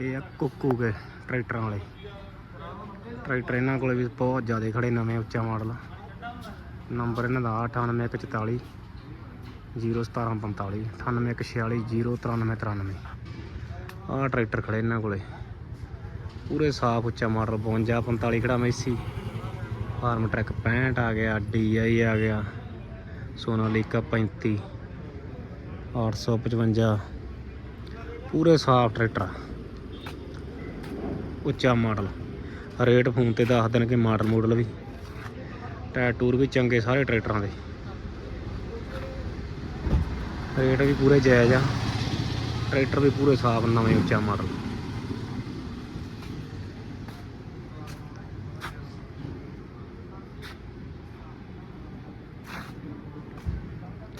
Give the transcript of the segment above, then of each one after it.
ਇਹ ਆ ਕੁੱਕੂ ਕੇ ਟਰੈਕਟਰਾਂ ਵਾਲੇ। ਟਰੈਕਟਰ ਇਹਨਾਂ ਕੋਲੇ ਵੀ ਬਹੁਤ ਜ਼ਿਆਦਾ ਖੜੇ ਨਵੇਂ ਉੱਚਾ ਮਾਡਲ। ਨੰਬਰ ਇਹਨਾਂ ਦਾ 98144 01745 98146 09393 ਆਹ ਟਰੈਕਟਰ ਖੜੇ ਇਹਨਾਂ ਕੋਲੇ। ਪੂਰੇ ਸਾਫ਼ ਉੱਚਾ ਮਾਡਲ 52 45 ਖੜਾ ਮੈਸੀ। ਫਾਰਮ ਟਰੈਕ 65 ਆ ਗਿਆ ਡੀਆਈ ਆ ਗਿਆ, ਸੋਨਾਲੀਕਾ 35 855 ਪੂਰੇ ਸਾਫ਼ ਟਰੈਕਟਰ। ਉੱਚਾ ਮਾਡਲ। ਰੇਟ ਫੋਨ ਤੇ ਦੱਸ ਦੇਣ ਕਿ ਮਾਡਲ ਮੋਡਲ ਵੀ। ਟਾਇਰ ਟੂਰ ਵੀ ਚੰਗੇ ਸਾਰੇ ਟਰੈਕਟਰਾਂ ਦੇ। ਰੇਟ ਵੀ ਪੂਰੇ ਜਾਇਜ਼ ਆ। ਟਰੈਕਟਰ ਵੀ ਪੂਰੇ ਸਾਫ਼, ਨਵੇਂ, ਉੱਚਾ ਮਾਡਲ।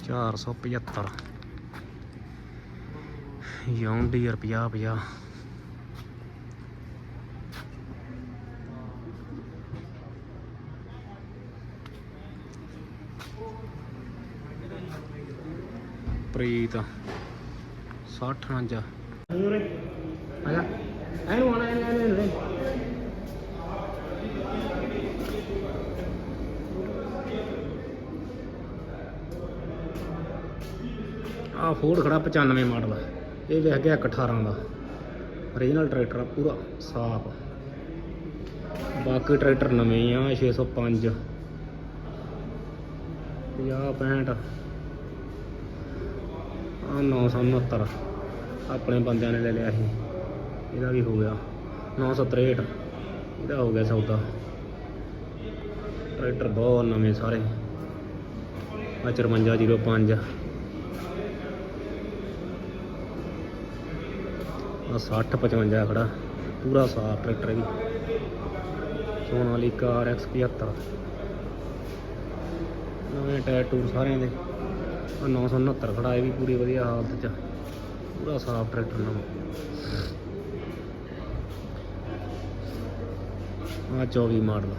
ਚਾਰ ਸੌ ਪਝੱਤਰ। ਯੌਂਡੀਅਰ ਪੰਜਾਹ ਪੰਜਾਹ ਪ੍ਰੀਤ। 60 49 ਆਜਾ ਐਨੂੰ ਆਣਾ ਐਨੂੰ ਐਨੂੰ ਐਨੂੰ ਆ ਫੋਰਡ ਖੜਾ 95 ਮਾਡਲ ਇਹ ਵੇਖ ਗਿਆ 18 ਦਾ। ਓਰੀਜਨਲ ਟਰੈਕਟਰ ਆ ਪੂਰਾ ਸਾਫ਼। ਬਾਕੀ ਟਰੈਕਟਰ ਨਵੇਂ ਆ 605 50 65 ਆ 969 ਆਪਣੇ ਬੰਦਿਆਂ ਨੇ ਲੈ ਲਿਆ ਸੀ। ਇਹਦਾ ਵੀ ਹੋ ਗਿਆ 963 ਇਹਦਾ ਹੋ ਗਿਆ ਸੌਦਾ ਟਰੈਕਟਰ ਬਹੁਤ ਨਵੇਂ ਸਾਰੇ। ਆ 5405 ਆ 60 55 ਖੜਾ। ਪੂਰਾ ਸਾਫ਼ ਟਰੈਕਟਰ ਵੀ। ਸੋਨਾਲੀਕਾ RX 75 ਨਵੇਂ ਟਾਇਰ ਟੂਰ ਸਾਰਿਆਂ ਦੇ। ਆ 969 ਖੜਾ, ਇਹ ਵੀ ਪੂਰੀ ਵਧੀਆ ਹਾਲਤ ਚ ਪੂਰਾ ਸਾਫ਼ ਟਰੈਕਟਰ ਨਾਲ ਆ 24 ਮਾਡਲ